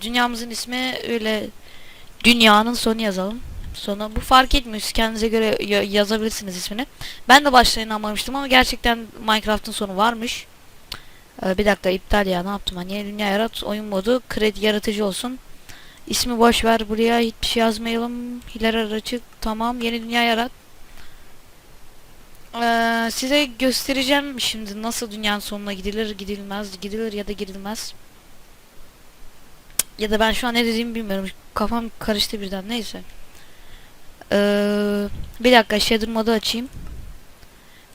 Dünyamızın ismi öyle dünyanın sonu yazalım. Sonu bu fark etmiyor. Siz kendinize göre ya- yazabilirsiniz ismini. Ben de başta inanmamıştım ama gerçekten Minecraft'ın sonu varmış. Ee, bir dakika iptal ya ne yaptım ben? Yeni dünya yarat oyun modu kredi yaratıcı olsun. İsmi boş ver buraya hiçbir şey yazmayalım. Hileler açık tamam yeni dünya yarat. Ee, size göstereceğim şimdi nasıl dünyanın sonuna gidilir gidilmez gidilir ya da gidilmez. Ya da ben şu an ne dediğimi bilmiyorum. Kafam karıştı birden. Neyse. Ee, bir dakika shader modu açayım.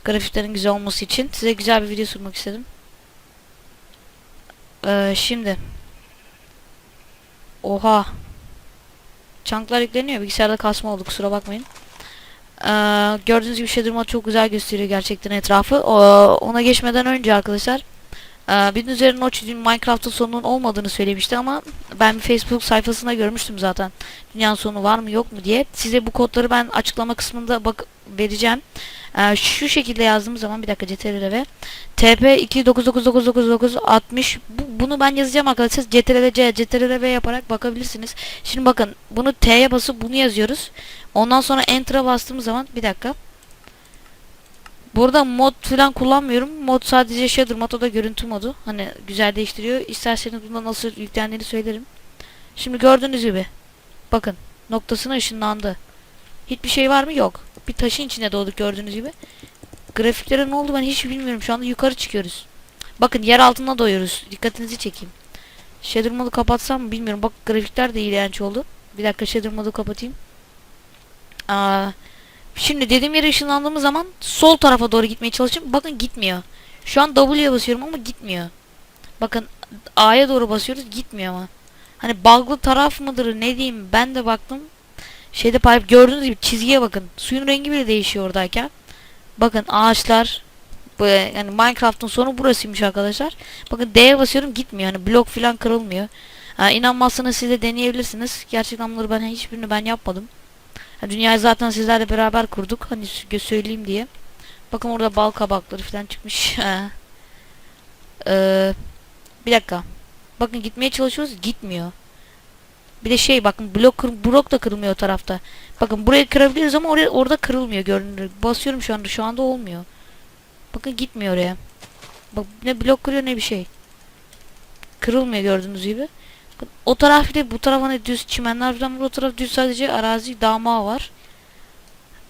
Grafiklerin güzel olması için. Size güzel bir video sunmak istedim. Ee, şimdi. Oha. Chunklar yükleniyor. Bilgisayarda kasma oldu. Kusura bakmayın. Ee, gördüğünüz gibi shader mod çok güzel gösteriyor gerçekten etrafı. O- ona geçmeden önce arkadaşlar. Ee, Bildiğiniz üzere Notch dün Minecraft'ın sonunun olmadığını söylemişti ama ben bir Facebook sayfasında görmüştüm zaten. Dünyanın sonu var mı yok mu diye. Size bu kodları ben açıklama kısmında bak vereceğim. Ee, şu şekilde yazdığım zaman bir dakika CTRL ve TP 2999960 bu, bunu ben yazacağım arkadaşlar. CTRL C, CTRL V yaparak bakabilirsiniz. Şimdi bakın bunu T'ye basıp bunu yazıyoruz. Ondan sonra Enter'a bastığımız zaman bir dakika. Burada mod falan kullanmıyorum. Mod sadece shader mod o da görüntü modu. Hani güzel değiştiriyor. İsterseniz bunda nasıl yüklendiğini söylerim. Şimdi gördüğünüz gibi. Bakın noktasına ışınlandı. Hiçbir şey var mı? Yok. Bir taşın içine doğduk gördüğünüz gibi. Grafiklere ne oldu ben hiç bilmiyorum. Şu anda yukarı çıkıyoruz. Bakın yer altına doyuyoruz. Dikkatinizi çekeyim. Shader modu kapatsam mı bilmiyorum. Bak grafikler de iğrenç oldu. Bir dakika shader modu kapatayım. Aa, Şimdi dediğim yere ışınlandığımız zaman sol tarafa doğru gitmeye çalışıyorum. Bakın gitmiyor. Şu an W'ye basıyorum ama gitmiyor. Bakın A'ya doğru basıyoruz gitmiyor ama. Hani bug'lı taraf mıdır ne diyeyim ben de baktım. Şeyde payıp gördüğünüz gibi çizgiye bakın. Suyun rengi bile değişiyor oradayken. Bakın ağaçlar yani Minecraft'ın sonu burasıymış arkadaşlar. Bakın D'ye basıyorum gitmiyor. Hani blok falan kırılmıyor. Ha, inanmazsanız siz de deneyebilirsiniz. Gerçekten bunları ben hiçbirini ben yapmadım. Dünyayı zaten sizlerle beraber kurduk. Hani sö- söyleyeyim diye. Bakın orada bal kabakları falan çıkmış. ee, bir dakika. Bakın gitmeye çalışıyoruz. Gitmiyor. Bir de şey bakın blok blok da kırılmıyor tarafta. Bakın burayı kırabiliriz ama oraya orada kırılmıyor görünür. Basıyorum şu anda. Şu anda olmuyor. Bakın gitmiyor oraya. Bak ne blok kırıyor ne bir şey. Kırılmıyor gördüğünüz gibi. O taraf bir de bu taraf hani düz çimenler falan var. O taraf düz sadece arazi dağma var.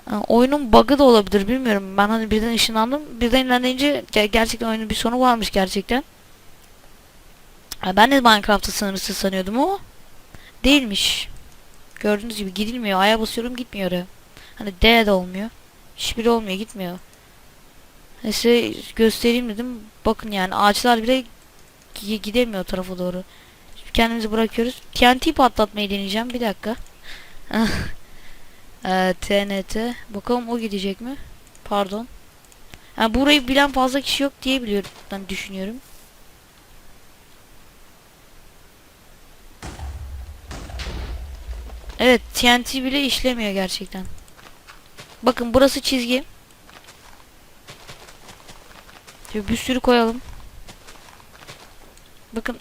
Ha, oyunun bug'ı da olabilir bilmiyorum. Ben hani birden ışınlandım. Birden ilerleyince ge- gerçekten oyunun bir sonu varmış gerçekten. Ha, ben de Minecraft'ı sınırsız sanıyordum o. Değilmiş. Gördüğünüz gibi gidilmiyor. Aya basıyorum gitmiyor oraya. Hani D de olmuyor. Hiçbiri olmuyor gitmiyor. Size göstereyim dedim. Bakın yani ağaçlar bile gi- gidemiyor tarafa doğru. Kendimizi bırakıyoruz. TNT patlatmayı deneyeceğim. Bir dakika. Ee, TNT. Bakalım o gidecek mi? Pardon. Yani burayı bilen fazla kişi yok diye biliyorum. Ben düşünüyorum. Evet TNT bile işlemiyor gerçekten. Bakın burası çizgi. Bir sürü koyalım. Bakın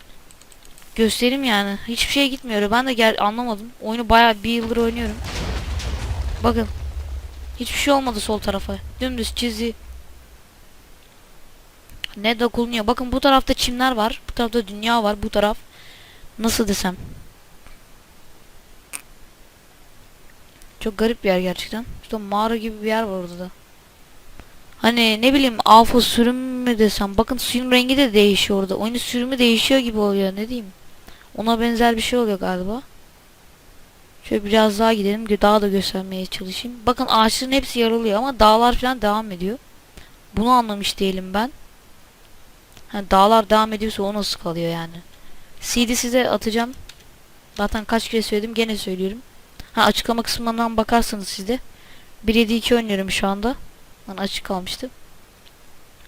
göstereyim yani. Hiçbir şey gitmiyor. Ben de gel anlamadım. Oyunu bayağı bir yıldır oynuyorum. Bakın. Hiçbir şey olmadı sol tarafa. Dümdüz çizgi. Ne dokunuyor. Bakın bu tarafta çimler var. Bu tarafta dünya var. Bu taraf. Nasıl desem. Çok garip bir yer gerçekten. İşte mağara gibi bir yer var orada da. Hani ne bileyim alfa sürüm mü desem. Bakın suyun rengi de değişiyor orada. Oyunun sürümü değişiyor gibi oluyor. Ne diyeyim. Ona benzer bir şey oluyor galiba. Şöyle biraz daha gidelim. Daha da göstermeye çalışayım. Bakın ağaçların hepsi yarılıyor ama dağlar falan devam ediyor. Bunu anlamış değilim ben. Ha, dağlar devam ediyorsa o nasıl kalıyor yani. CD size atacağım. Zaten kaç kere söyledim gene söylüyorum. Ha açıklama kısmından bakarsanız siz de. 1.7.2 oynuyorum şu anda. Lan açık kalmıştı.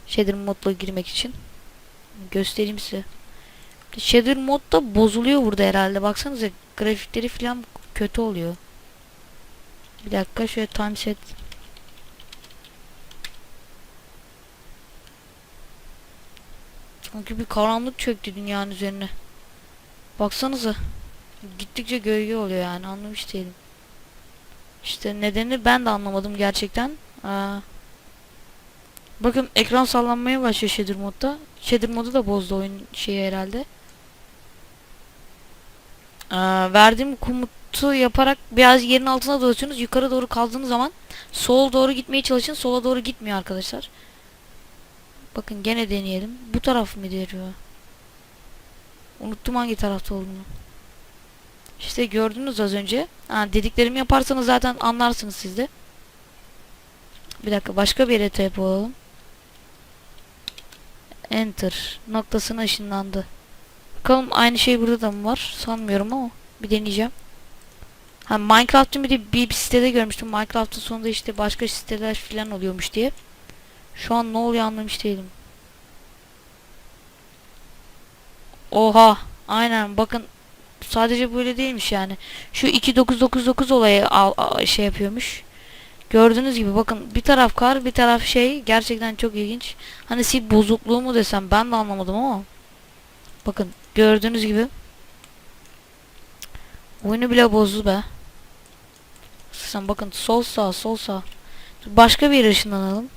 Shader modla girmek için. Göstereyim size. Shader mod da bozuluyor burada herhalde. Baksanıza grafikleri falan kötü oluyor. Bir dakika şöyle time set. Sanki bir karanlık çöktü dünyanın üzerine. Baksanıza. Gittikçe gölge oluyor yani anlamış değilim. İşte nedeni ben de anlamadım gerçekten. Aa. Bakın ekran sallanmaya başlıyor shader modda. Shader modu da bozdu oyun şeyi herhalde. Aa, verdiğim komutu yaparak biraz yerin altına dolaşıyorsunuz. Yukarı doğru kaldığınız zaman sol doğru gitmeye çalışın. Sola doğru gitmiyor arkadaşlar. Bakın gene deneyelim. Bu taraf mı diyor? Unuttum hangi tarafta olduğunu. İşte gördünüz az önce. Ha, dediklerimi yaparsanız zaten anlarsınız siz de. Bir dakika başka bir yere TP olalım. Enter. Noktasına ışınlandı. Bakalım aynı şey burada da mı var? Sanmıyorum ama bir deneyeceğim. Ha Minecraft'ın bir de bir, bir sitede görmüştüm. Minecraft'ın sonunda işte başka siteler falan oluyormuş diye. Şu an ne oluyor anlamış değilim. Oha. Aynen bakın sadece böyle değilmiş yani. Şu 2999 olayı al, al- şey yapıyormuş. Gördüğünüz gibi bakın bir taraf kar bir taraf şey gerçekten çok ilginç. Hani sil bozukluğu mu desem ben de anlamadım ama. Bakın gördüğünüz gibi. Oyunu bile bozdu be. Sen bakın sol sağ sol sağ. Başka bir yere ışınlanalım.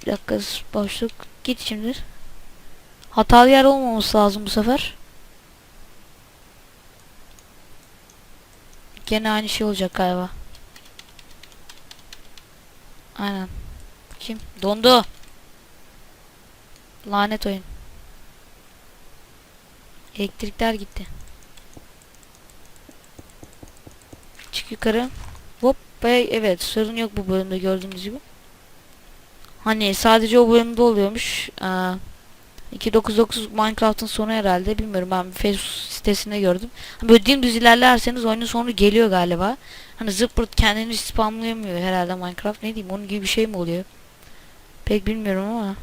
Bir dakika boşluk. Git şimdi. Hatalı yer olmaması lazım bu sefer. Gene aynı şey olacak galiba. Aynen. Kim? Dondu. Lanet oyun. Elektrikler gitti. Çık yukarı. Hop ve evet sorun yok bu bölümde gördüğünüz gibi. Hani sadece o bölümde oluyormuş. Aa, 2.9.9 Minecraft'ın sonu herhalde. Bilmiyorum ben Facebook sitesinde gördüm. Hani Böyle dümdüz ilerlerseniz oyunun sonu geliyor galiba. Hani zıppırt kendini spamlayamıyor herhalde Minecraft. Ne diyeyim onun gibi bir şey mi oluyor? Pek bilmiyorum ama.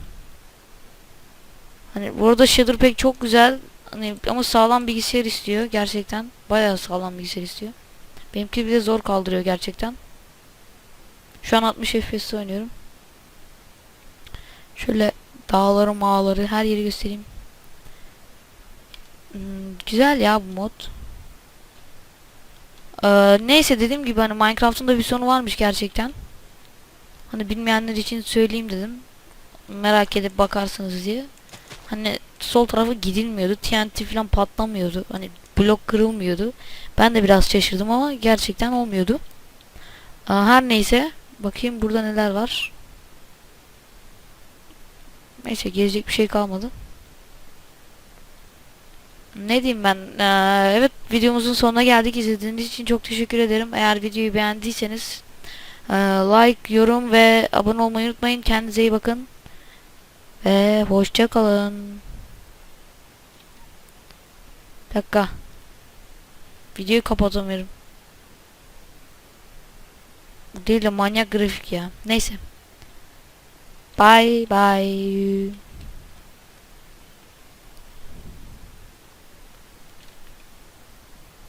Hani bu arada Shader pek çok güzel. Hani ama sağlam bilgisayar istiyor gerçekten. Bayağı sağlam bilgisayar istiyor. Benimki bir de zor kaldırıyor gerçekten. Şu an 60 FPS oynuyorum. Şöyle dağları mağları her yeri göstereyim. Hmm, güzel ya bu mod. Ee, neyse dediğim gibi hani Minecraft'ın da bir sonu varmış gerçekten. Hani bilmeyenler için söyleyeyim dedim. Merak edip bakarsınız diye. Hani sol tarafa gidilmiyordu. TNT falan patlamıyordu. Hani blok kırılmıyordu. Ben de biraz şaşırdım ama gerçekten olmuyordu. Ee, her neyse. Bakayım burada neler var. Neyse gelecek bir şey kalmadı. Ne diyeyim ben? Ee, evet videomuzun sonuna geldik. İzlediğiniz için çok teşekkür ederim. Eğer videoyu beğendiyseniz e, like, yorum ve abone olmayı unutmayın. Kendinize iyi bakın. Ve hoşça kalın. Bir dakika. Videoyu kapatamıyorum. Bu değil de manyak grafik ya. Neyse. Bye bye.